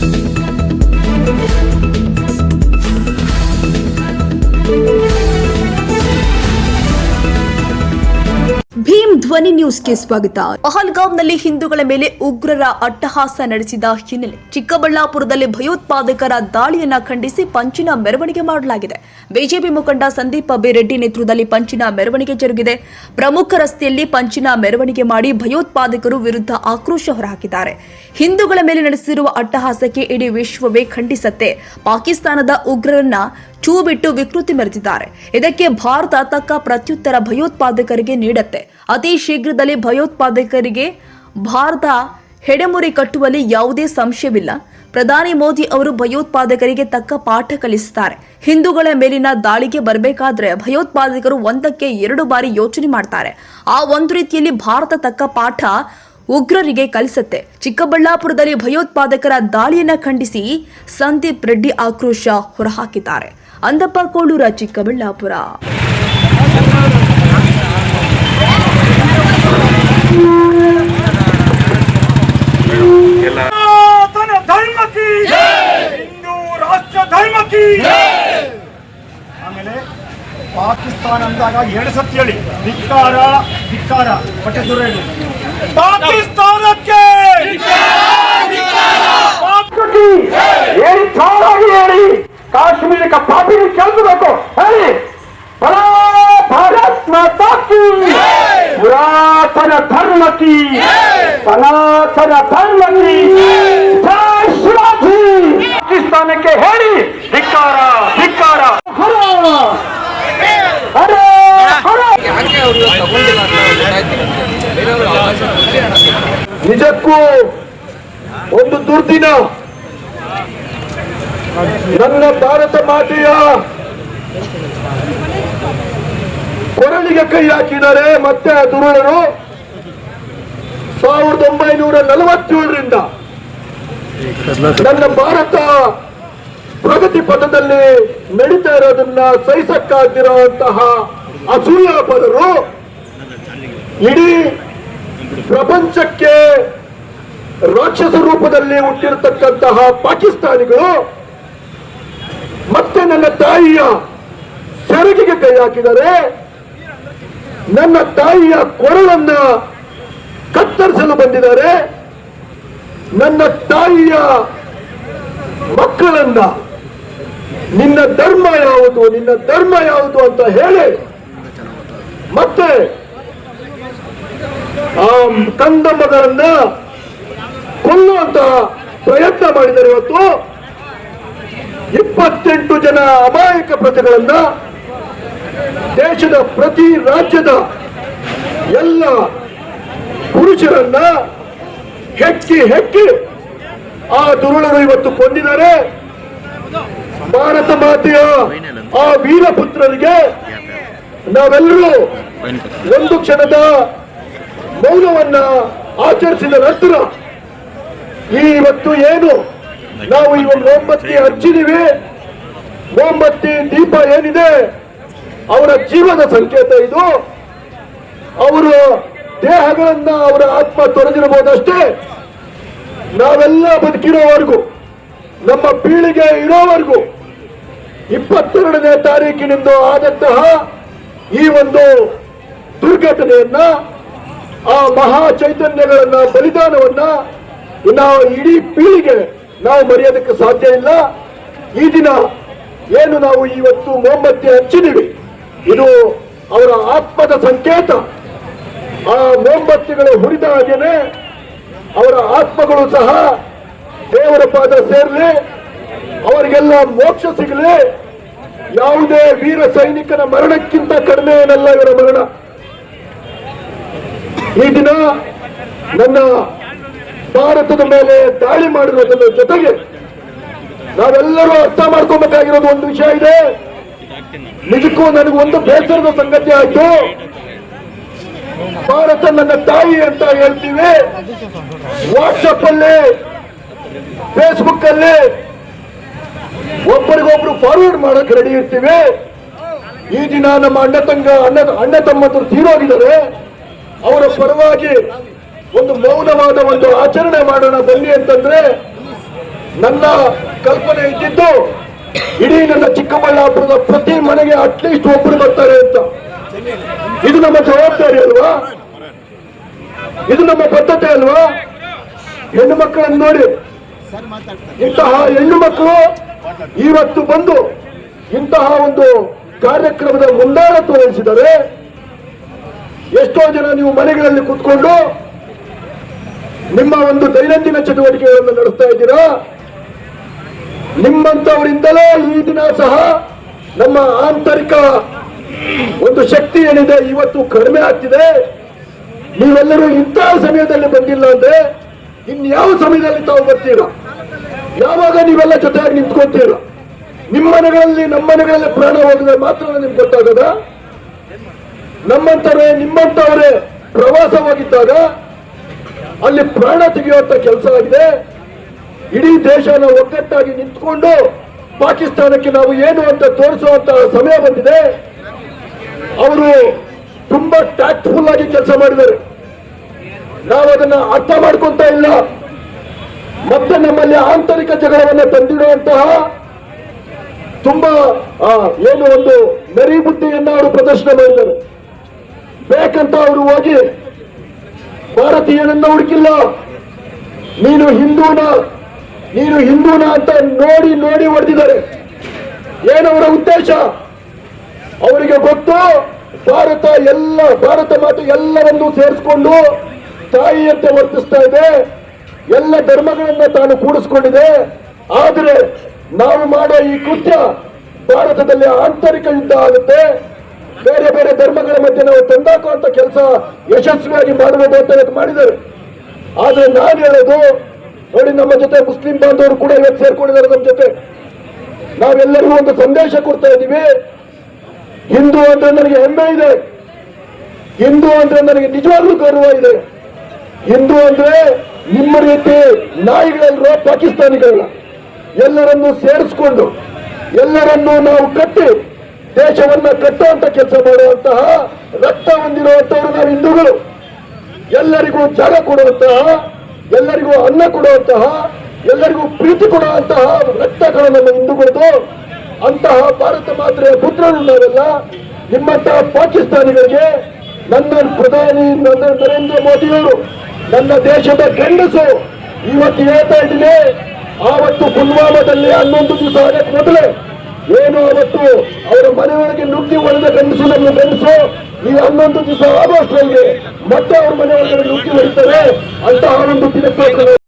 Thank you. ಧ್ವನಿ ನ್ಯೂಸ್ಗೆ ಸ್ವಾಗತ. ಪಹಲ್ಗಾಂವ್ನಲ್ಲಿ ಹಿಂದೂಗಳ ಮೇಲೆ ಉಗ್ರರ ಅಟ್ಟಹಾಸ ನಡೆಸಿದ ಹಿನ್ನೆಲೆ ಚಿಕ್ಕಬಳ್ಳಾಪುರದಲ್ಲಿ ಭಯೋತ್ಪಾದಕರ ದಾಳಿಯನ್ನ ಖಂಡಿಸಿ ಪಂಚಿನ ಮೆರವಣಿಗೆ ಮಾಡಲಾಗಿದೆ. ಬಿಜೆಪಿ ಮುಖಂಡ ಸಂದೀಪ್ ಅಬ್ಬಿರೆಡ್ಡಿ ನೇತೃತ್ವದಲ್ಲಿ ಪಂಚಿನ ಮೆರವಣಿಗೆ ಜರುಗಿದೆ. ಪ್ರಮುಖ ರಸ್ತೆಯಲ್ಲಿ ಪಂಚಿನ ಮೆರವಣಿಗೆ ಮಾಡಿ ಭಯೋತ್ಪಾದಕರು ವಿರುದ್ಧ ಆಕ್ರೋಶ ಹೊರಹಾಕಿದ್ದಾರೆ. ಹಿಂದೂಗಳ ಮೇಲೆ ನಡೆಸಿರುವ ಅಟ್ಟಹಾಸಕ್ಕೆ ಇಡೀ ವಿಶ್ವವೇ ಖಂಡಿಸತ್ತೆ. ಪಾಕಿಸ್ತಾನದ ಉಗ್ರರನ್ನ ಚೂ ಬಿಟ್ಟು ವಿಕೃತಿ ಮೆರೆದಿದ್ದಾರೆ. ಇದಕ್ಕೆ ಭಾರತ ತಕ್ಕ ಪ್ರತ್ಯುತ್ತರ ಭಯೋತ್ಪಾದಕರಿಗೆ ನೀಡತ್ತೆ. ಅತಿ ಶೀಘ್ರದಲ್ಲಿ ಭಯೋತ್ಪಾದಕರಿಗೆ ಭಾರತ ಹೆಡೆಮುರಿ ಕಟ್ಟುವಲ್ಲಿ ಯಾವುದೇ ಸಂಶಯವಿಲ್ಲ. ಪ್ರಧಾನಿ ಮೋದಿ ಅವರು ಭಯೋತ್ಪಾದಕರಿಗೆ ತಕ್ಕ ಪಾಠ ಕಲಿಸುತ್ತಾರೆ. ಹಿಂದೂಗಳ ಮೇಲಿನ ದಾಳಿಗೆ ಬರಬೇಕಾದ್ರೆ ಭಯೋತ್ಪಾದಕರು ಒಂದಕ್ಕೆ ಎರಡು ಬಾರಿ ಯೋಚನೆ ಮಾಡ್ತಾರೆ. ಆ ಒಂದು ರೀತಿಯಲ್ಲಿ ಭಾರತ ತಕ್ಕ ಪಾಠ ಉಗ್ರರಿಗೆ ಕಲಿಸುತ್ತೆ. ಚಿಕ್ಕಬಳ್ಳಾಪುರದಲ್ಲಿ ಭಯೋತ್ಪಾದಕರ ದಾಳಿಯನ್ನ ಖಂಡಿಸಿ ಸಂದೀಪ್ ರೆಡ್ಡಿ ಆಕ್ರೋಶ ಹೊರಹಾಕಿದ್ದಾರೆ. ಅಂದಪ್ಪ ಕೋಳೂರ ಚಿಕ್ಕಬಳ್ಳಾಪುರ ಆಮೇಲೆ ಪಾಕಿಸ್ತಾನ ಅಂದಾಗ ಎರಡು ಸತಿ ಹೇಳಿ. ಧಿಕ್ಕಾರ ಧಿಕ್ಕಾರ ಬಟ್ಟೆ ದೂರ ಹೇಳಿ. ಪಾಕಿಸ್ತಾನಕ್ಕೆ ಪಾಕಿಸ್ತಾನಕ್ಕೆ ಹೇಳಿ ಜೋರಾಗಿ ಹೇಳಿ ಕಾಶ್ಮೀರಕ್ಕೆ ಪಾಪಿಗೆ ಚೆಲ್ಲಬೇಕು ಹೇಳಿ ಬಲೋ ಭಾರತ್ ಮಾತಾ ಕಿ ಪುರಾತನ ಧರ್ಮ ಕಿ ಸನಾತನ ಧರ್ಮ ಕಿ ಜೈ ಶಿವಾಜಿ ಪಾಕಿಸ್ತಾನಕ್ಕೆ ಹೇಳಿ, ಧಿಕ್ಕಾರ ಧಿಕ್ಕಾರ. ನಿಜಕ್ಕೂ ಒಂದು ದುರ್ದಿನ. ನನ್ನ ಭಾರತ ಮಾತೆಯ ಕೊರಳಿಗೆ ಕೈ ಹಾಕಿದರೆ ಮತ್ತೆ ದುರುಳರು ಸಾವಿರದ ಒಂಬೈನೂರ ನಲವತ್ತೇಳರಿಂದ ನನ್ನ ಭಾರತ ಪ್ರಗತಿ ಪಥದಲ್ಲಿ ನಡೀತಾ ಇರೋದನ್ನ ಸಹಿಸಕ್ಕಾಗಿರುವಂತಹ ಅಸೂಯಾಪದರು ಇಡೀ ಪ್ರಪಂಚಕ್ಕೆ ರಾಕ್ಷಸ ರೂಪದಲ್ಲಿ ಹುಟ್ಟಿರತಕ್ಕಂತಹ ಪಾಕಿಸ್ತಾನಿಗಳು ಮತ್ತೆ ನನ್ನ ತಾಯಿಯ ಸೆರಗಿಗೆ ಕೈ ಹಾಕಿದರೆ ನನ್ನ ತಾಯಿಯ ಕೊರಳನ್ನ ಕತ್ತರಿಸಲು ಬಂದಿದ್ದಾರೆ. ನನ್ನ ತಾಯಿಯ ಮಕ್ಕಳನ್ನ ನಿನ್ನ ಧರ್ಮ ಯಾವುದು, ನಿನ್ನ ಧರ್ಮ ಯಾವುದು ಅಂತ ಹೇಳಿ ಮತ್ತೆ ಆ ಕಂದ ಕೊಲ್ಲುವಂತ ಪ್ರಯತ್ನ ಮಾಡಿದ್ದಾರೆ ಇವತ್ತು. ಇಪ್ಪತ್ತೆಂಟು ಜನ ಅಮಾಯಕ ಪ್ರಜೆಗಳನ್ನ ದೇಶದ ಪ್ರತಿ ರಾಜ್ಯದ ಎಲ್ಲ ಪುರುಷರನ್ನ ಹೆಕ್ಕಿ ಹೆಕ್ಕಿ ಆ ದುರುಳರು ಇವತ್ತು ಕೊಂದಿದ್ದಾರೆ. ಭಾರತ ಮಾತೆಯ ಆ ವೀರಪುತ್ರರಿಗೆ ನಾವೆಲ್ಲರೂ ಒಂದು ಕ್ಷಣದ ಮೌನವನ್ನ ಆಚರಿಸಿದ ನಂತರ ಈ ಇವತ್ತು ಏನು? ನಾವು ಈ ಒಂದು ಮೊಂಬತ್ತಿ ಹಚ್ಚಿದೀವಿ ಮೊಂಬತ್ತಿ ದೀಪ ಏನಿದೆ? ಅವರ ಜೀವನ ಸಂಕೇತ ಇದು. ಅವರು ದೇಹಗಳನ್ನ ಅವರ ಆತ್ಮ ತೊರೆದಿರಬಹುದಷ್ಟೇ? ನಾವೆಲ್ಲ ಬದುಕಿರೋವರೆಗೂ, ನಮ್ಮ ಪೀಳಿಗೆ ಇರೋವರೆಗೂ, ಇಪ್ಪತ್ತೆರಡನೇ ತಾರೀಕಿನಿಂದ ಆದಂತಹ ಈ ಒಂದು ದುರ್ಘಟನೆಯನ್ನ, ಆ ಮಹಾ ಚೈತನ್ಯಗಳನ್ನ, ಬಲಿದಾನವನ್ನ ನಾವು ಇಡೀ ಪೀಳಿಗೆ ನಾವು ಮರೆಯೋದಕ್ಕೆ ಸಾಧ್ಯ ಇಲ್ಲ. ಈ ದಿನ ಏನು ನಾವು ಇವತ್ತು ಮೊಂಬತ್ತಿ ಹಚ್ಚಿದೀವಿ ಇದು ಅವರ ಆತ್ಮದ ಸಂಕೇತ. ಆ ಮೋಂಬತ್ತಿಗಳು ಹುರಿದ ಹಾಗೇನೆ ಅವರ ಆತ್ಮಗಳು ಸಹ ದೇವರ ಪಾದ ಸೇರಲಿ, ಅವರಿಗೆಲ್ಲ ಮೋಕ್ಷ ಸಿಗಲಿ. ಯಾವುದೇ ವೀರ ಸೈನಿಕನ ಮರಣಕ್ಕಿಂತ ಕಡಿಮೆ ಏನಲ್ಲ ಇವರ ಮರಣ. ಈ ದಿನ ನನ್ನ ಭಾರತದ ಮೇಲೆ ದಾಳಿ ಮಾಡಿರೋದರ ಜೊತೆಗೆ ನಾವೆಲ್ಲರೂ ಅರ್ಥ ಮಾಡ್ಕೋಬೇಕಾಗಿರೋದು ಒಂದು ವಿಷಯ ಇದೆ. ನಿಜಕ್ಕೂ ನನಗೆ ಒಂದು ಬೇಸರದ ಸಂಗತಿ ಆಯ್ತು. ಭಾರತ ನನ್ನ ತಾಯಿ ಅಂತ ಹೇಳ್ತೀವಿ. ವಾಟ್ಸಪ್ ಅಲ್ಲಿ ಫೇಸ್ಬುಕ್ ಅಲ್ಲಿ ಒಬ್ಬರಿಗೊಬ್ರು ಫಾರ್ವರ್ಡ್ ಮಾಡಕ್ ರೆಡಿ ಇರ್ತೀವಿ. ಈ ದಿನ ನಮ್ಮ ಅಣ್ಣ ತಂಗ, ಅಣ್ಣ ಅಣ್ಣ ತಮ್ಮಂತರು ತೀರೋಗಿದ್ದಾರೆ. ಅವರ ಪರವಾಗಿ ಒಂದು ಮೌನವಾದ ಒಂದು ಆಚರಣೆ ಮಾಡೋಣ ಬನ್ನಿ ಅಂತಂದ್ರೆ ನನ್ನ ಕಲ್ಪನೆ ಇದ್ದಿದ್ದು ಇಡೀ ನನ್ನ ಚಿಕ್ಕಬಳ್ಳಾಪುರದ ಪ್ರತಿ ಮನೆಗೆ ಅಟ್ಲೀಸ್ಟ್ ಒಬ್ಬರು ಬರ್ತಾರೆ ಅಂತ. ಇದು ನಮ್ಮ ಜವಾಬ್ದಾರಿ ಅಲ್ವಾ? ಇದು ನಮ್ಮ ಬದ್ಧತೆ ಅಲ್ವಾ? ಹೆಣ್ಣು ಮಕ್ಕಳನ್ನು ನೋಡಿ. ಇಂತಹ ಹೆಣ್ಣು ಮಕ್ಕಳು ಇವತ್ತು ಬಂದು ಇಂತಹ ಒಂದು ಕಾರ್ಯಕ್ರಮದ ಮುಂದಾಳ ತೋರಿಸಿದರೆ ಎಷ್ಟೋ ಜನ ನೀವು ಮನೆಗಳಲ್ಲಿ ಕೂತ್ಕೊಂಡು ನಿಮ್ಮ ಒಂದು ದೈನಂದಿನ ಚಟುವಟಿಕೆಗಳನ್ನು ನಡೆಸ್ತಾ ಇದ್ದೀರಾ? ನಿಮ್ಮಂತವರಿಂದಲೇ ಈ ದಿನ ಸಹ ನಮ್ಮ ಆಂತರಿಕ ಒಂದು ಶಕ್ತಿ ಏನಿದೆ, ಇವತ್ತು ಕಡಿಮೆ ಆಗ್ತಿದೆ. ನೀವೆಲ್ಲರೂ ಇಂತಹ ಸಮಯದಲ್ಲಿ ಬಂದಿಲ್ಲ ಅಂದ್ರೆ ಇನ್ಯಾವ ಸಮಯದಲ್ಲಿ ತಾವು ಬರ್ತೀರಾ? ಯಾವಾಗ ನೀವೆಲ್ಲ ಜೊತೆಯಾಗಿ ನಿಂತ್ಕೊತೀರ? ನಿಮ್ಮ ಮನೆಗಳಲ್ಲಿ, ನಮ್ಮ ಮನೆಗಳಲ್ಲಿ ಪ್ರಾಣ ಹೋಗಿದ್ರೆ ಮಾತ್ರ ನಿಮ್ಗೆ ಗೊತ್ತಾಗದ? ನಮ್ಮಂತವ್ರೆ, ನಿಮ್ಮಂತವರೇ ಪ್ರವಾಸ ಹೋಗಿದ್ದಾಗ ಅಲ್ಲಿ ಪ್ರಾಣ ತೆಗೆಯುವಂತ ಕೆಲಸ ಆಗಿದೆ. ಇಡೀ ದೇಶನ ಒಗ್ಗಟ್ಟಾಗಿ ನಿಂತ್ಕೊಂಡು ಪಾಕಿಸ್ತಾನಕ್ಕೆ ನಾವು ಏನು ಅಂತ ತೋರಿಸುವಂತ ಸಮಯ ಬಂದಿದೆ. ಅವರು ತುಂಬಾ ಟ್ಯಾಕ್ಟ್ಫುಲ್ ಆಗಿ ಕೆಲಸ ಮಾಡಿದ್ದಾರೆ. ನಾವು ಅದನ್ನ ಅರ್ಥ ಮಾಡ್ಕೊಂತ ಇಲ್ಲ. ಮತ್ತೆ ನಮ್ಮಲ್ಲಿ ಆಂತರಿಕ ಜಗಳವನ್ನು ತಂದಿಡುವಂತಹ ತುಂಬಾ ಏನು ಒಂದು ನರಿ ಬುದ್ಧಿಯನ್ನ ಅವರು ಪ್ರದರ್ಶನ ಮಾಡಿದರು ಬೇಕಂತ ಅವರು ಹೋಗಿ ಭಾರತೀಯನನ್ನ ಹುಡುಕಿಲ್ಲ. ನೀನು ಹಿಂದೂನ ನೀನು ಹಿಂದೂನ ಅಂತ ನೋಡಿ ನೋಡಿ ಹೊಡೆದಿದ್ದಾರೆ. ಏನವರ ಉದ್ದೇಶ? ಅವರಿಗೆ ಗೊತ್ತು, ಭಾರತ ಎಲ್ಲ, ಭಾರತ ಮಾತು ಎಲ್ಲರನ್ನೂ ಸೇರಿಸ್ಕೊಂಡು ತಾಯಿಯಂತೆ ವರ್ತಿಸ್ತಾ ಇದೆ. ಎಲ್ಲ ಧರ್ಮಗಳನ್ನ ತಾನು ಕೂಡಿಸ್ಕೊಂಡಿದೆ. ಆದರೆ ನಾವು ಮಾಡೋ ಈ ಕೃತ್ಯ ಭಾರತದಲ್ಲಿ ಆಂತರಿಕ ಯುದ್ಧ ಆಗುತ್ತೆ. ಬೇರೆ ಬೇರೆ ಧರ್ಮಗಳ ಮಧ್ಯೆ ನಾವು ತಂದಾಕುವಂತ ಕೆಲಸ ಯಶಸ್ವಿಯಾಗಿ ಮಾಡಬಹುದು ಅಂತ ಮಾಡಿದ್ದಾರೆ. ಆದ್ರೆ ನಾನು ಹೇಳೋದು, ನೋಡಿ ನಮ್ಮ ಜೊತೆ ಮುಸ್ಲಿಂ ಬಾಂಧವರು ಕೂಡ ಇವತ್ತು ಸೇರ್ಕೊಂಡಿದ್ದಾರೆ ನಮ್ಮ ಜೊತೆ. ನಾವೆಲ್ಲರಿಗೂ ಒಂದು ಸಂದೇಶ ಕೊಡ್ತಾ ಇದ್ದೀವಿ. ಹಿಂದೂ ಅಂದ್ರೆ ನನಗೆ ಹೆಮ್ಮೆ ಇದೆ. ಹಿಂದೂ ಅಂದ್ರೆ ನನಗೆ ನಿಜವಾಗ್ಲೂ ಗೌರವ ಇದೆ. ಹಿಂದೂ ಅಂದ್ರೆ ನಿಮ್ಮ ರೀತಿ ನಾಯಿಗಳೆಲ್ಲರೂ ಪಾಕಿಸ್ತಾನಿಗಳಲ್ಲ. ಎಲ್ಲರನ್ನೂ ಸೇರಿಸ್ಕೊಂಡು, ಎಲ್ಲರನ್ನೂ ನಾವು ಕಟ್ಟಿ ದೇಶವನ್ನ ಕಟ್ಟುವಂತ ಕೆಲಸ ಮಾಡುವಂತಹ ರಕ್ತ ಹೊಂದಿರುವಂತವರು ನಾವು ಹಿಂದೂಗಳು. ಎಲ್ಲರಿಗೂ ಜಾಗ ಕೊಡುವಂತಹ, ಎಲ್ಲರಿಗೂ ಅನ್ನ ಕೊಡುವಂತಹ, ಎಲ್ಲರಿಗೂ ಪ್ರೀತಿ ಕೊಡುವಂತಹ ರಕ್ತಗಳು ನಮ್ಮ ಹಿಂದೂಗಳದು ಅಂತಹ ಭಾರತ ಮಾತ್ರೆಯ ಪುತ್ರರು ನಾವೆಲ್ಲ ನಿಮ್ಮಂತಹ ಪಾಕಿಸ್ತಾನಿಗಳಿಗೆ ನನ್ನ ಪ್ರಧಾನಿ ನರೇಂದ್ರ ಮೋದಿಯವರು, ನನ್ನ ದೇಶದ ಗಂಡಸು, ಇವತ್ತು ಹೇಳ್ತಾ ಇದ್ದೀನಿ, ಆವತ್ತು ಪುಲ್ವಾಮಾದಲ್ಲಿ ಹನ್ನೊಂದು ದಿವಸ ಆಗಕ್ಕೆ ಮೊದಲೇ, ಏನು ಅವತ್ತು ಅವರ ಮನೆಯೊಳಗೆ ನುಗ್ಗಿ ಒಳದ ಗಂಡಸು ನನ್ನ ಗಂಡಸು, ಈ ಹನ್ನೊಂದು ದಿವಸ ಆಗೋಷ್ಟರಲ್ಲಿ ಮತ್ತೆ ಅವ್ರ ಮನೆಯೊಳಗೆ ನುಗ್ಗಿ ಹೊಡಿತಾರೆ ಅಂತಹ ಒಂದು ದಿನಕ್ಕೆ